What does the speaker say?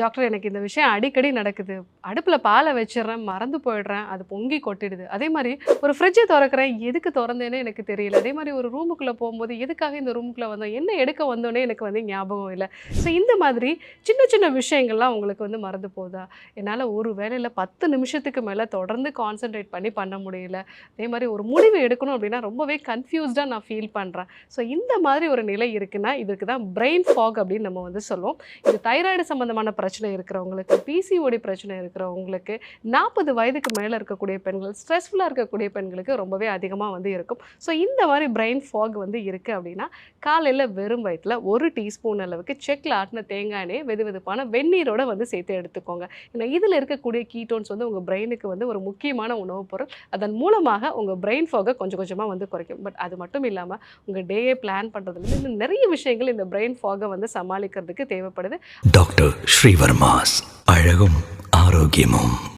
Doctor எனக்கு இந்த விஷயம் அடிக்கடி நடக்குது. அடுப்பில் பாலை வச்சிடுறேன் மறந்து போயிடுறேன் அது பொங்கி கொட்டிடுது. அதே மாதிரி ஒரு ஃப்ரிட்ஜை திறக்கிறேன் எதுக்கு திறந்தேனே எனக்கு தெரியல. அதே மாதிரி ஒரு ரூமுக்குள்ளே போகும்போது எதுக்காக இந்த ரூமுக்குள்ளே வந்தோம் என்ன எடுக்க வந்தோன்னே எனக்கு வந்து ஞாபகம் இல்லை. ஸோ இந்த மாதிரி சின்ன சின்ன விஷயங்கள்லாம் உங்களுக்கு வந்து மறந்து போகுதா? என்னால் ஒரு வேலையில் பத்து நிமிஷத்துக்கு மேலே தொடர்ந்து கான்சென்ட்ரேட் பண்ணி பண்ண முடியல. அதே மாதிரி ஒரு முடிவு எடுக்கணும் அப்படின்னா ரொம்பவே கன்ஃபியூஸ்டாக நான் ஃபீல் பண்ணுறேன் ஸோ இந்த மாதிரி ஒரு நிலை இருக்குன்னா இதுக்கு தான் பிரெயின் ஃபாக் அப்படின்னு நம்ம வந்து சொல்லுவோம். இது தைராய்டு சம்மந்தமான பிரச்சனை இருக்கிறவங்களுக்கு பிசிஓடி பிரச்சனை இருக்கிறவங்களுக்கு நாற்பது வயதுக்கு மேலே இருக்கக்கூடிய பெண்கள் ஸ்ட்ரெஸ்ஃபுல்லாக இருக்கக்கூடிய பெண்களுக்கு ரொம்பவே அதிகமாக வந்து இருக்கும். ஸோ இந்த மாதிரி பிரெயின் ஃபாக் வந்து இருக்குது அப்படின்னா காலையில் வெறும் வயிற்றில் ஒரு டீஸ்பூன் அளவுக்கு செக்கில் ஆட்டின தேங்காய் எண்ணெயை வெது வெதுப்பான வெந்நீரோட வந்து சேர்த்து எடுத்துக்கோங்க. ஏன்னா இதில் இருக்கக்கூடிய கீட்டோன்ஸ் வந்து உங்கள் பிரெயினுக்கு வந்து ஒரு முக்கியமான உணவுப் பொருள். அதன் மூலமாக உங்கள் பிரெயின் ஃபாகை கொஞ்சம் கொஞ்சமாக வந்து குறைக்கும். பட் அது மட்டும் இல்லாமல் உங்கள் டேயை பிளான் பண்ணுறதுலேருந்து நிறைய விஷயங்கள் இந்த பிரெயின் ஃபாகை வந்து சமாளிக்கிறதுக்கு தேவைப்படுது. டாக்டர் ஸ்ரீவர்மாஸ் அழகும் ஆரோக்கியமும்.